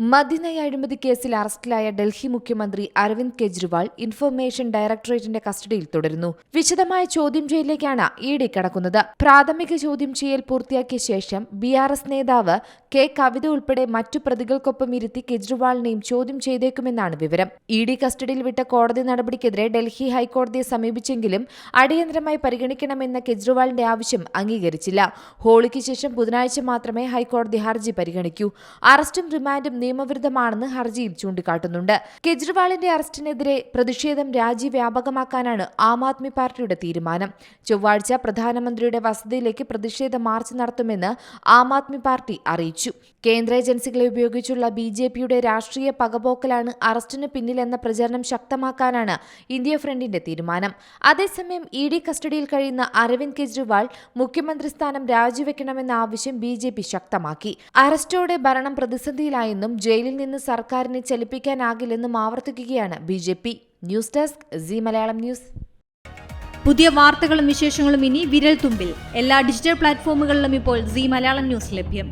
മദ്യനയ അഴിമതി കേസിൽ അറസ്റ്റിലായ ഡൽഹി മുഖ്യമന്ത്രി അരവിന്ദ് കെജ്രിവാൾ ഇൻഫർമേഷൻ ഡയറക്ടറേറ്റിന്റെ കസ്റ്റഡിയിൽ തുടരുന്നു. വിശദമായ ചോദ്യം ചെയ്യലിലേക്കാണ് ഇ ഡി കടക്കുന്നത്. പ്രാഥമിക ചോദ്യം ചെയ്യൽ പൂർത്തിയാക്കിയ ശേഷം ബി ആർ എസ് നേതാവ് കെ കവിത ഉൾപ്പെടെ മറ്റു പ്രതികൾക്കൊപ്പം ഇരുത്തി കെജ്രിവാളിനെയും ചോദ്യം ചെയ്തേക്കുമെന്നാണ് വിവരം. ഇ ഡി കസ്റ്റഡിയിൽ വിട്ട കോടതി നടപടിക്കെതിരെ ഡൽഹി ഹൈക്കോടതിയെ സമീപിച്ചെങ്കിലും അടിയന്തരമായി പരിഗണിക്കണമെന്ന കെജ്രിവാളിന്റെ ആവശ്യം അംഗീകരിച്ചില്ല. ഹോളിക്ക് ശേഷം ബുധനാഴ്ച മാത്രമേ ഹൈക്കോടതി ഹർജി പരിഗണിക്കൂ. അറസ്റ്റും റിമാൻഡും നിയമവിരുദ്ധമാണെന്ന് ഹർജിയിൽ ചൂണ്ടിക്കാട്ടുന്നുണ്ട്. കെജ്രിവാളിന്റെ അറസ്റ്റിനെതിരെ പ്രതിഷേധം രാജ്യവ്യാപകമാക്കാനാണ് ആം ആദ്മി പാർട്ടിയുടെ തീരുമാനം. ചൊവ്വാഴ്ച പ്രധാനമന്ത്രിയുടെ വസതിയിലേക്ക് പ്രതിഷേധ മാർച്ച് നടത്തുമെന്ന് ആം ആദ്മി പാർട്ടി അറിയിച്ചു. കേന്ദ്ര ഏജൻസികളെ ഉപയോഗിച്ചുള്ള ബി ജെ പിയുടെ രാഷ്ട്രീയ പകപോക്കലാണ് അറസ്റ്റിന് പിന്നിലെന്ന പ്രചരണം ശക്തമാക്കാനാണ് ഇന്ത്യ ഫ്രണ്ടിന്റെ തീരുമാനം. അതേസമയം ഇ ഡി കസ്റ്റഡിയിൽ കഴിയുന്ന അരവിന്ദ് കെജ്രിവാൾ മുഖ്യമന്ത്രി സ്ഥാനം രാജിവെക്കണമെന്ന ആവശ്യം ബി ശക്തമാക്കി. അറസ്റ്റോടെ ഭരണം പ്രതിസന്ധിയിലായെന്നും ജയിലിൽ നിന്ന് സർക്കാരിനെ ചലിപ്പിക്കാനാകില്ലെന്നും ആവർത്തിക്കുകയാണ് B J P. News desk Zee Malayalam news. പുതിയ വാർത്തകളും വിശേഷങ്ങളും ഇനി വിരൽ തുമ്പിൽ എല്ലാ ഡിജിറ്റൽ പ്ലാറ്റ്ഫോമുകളിലും ഇപ്പോൾ സി മലയാളം ന്യൂസ് ലഭ്യം.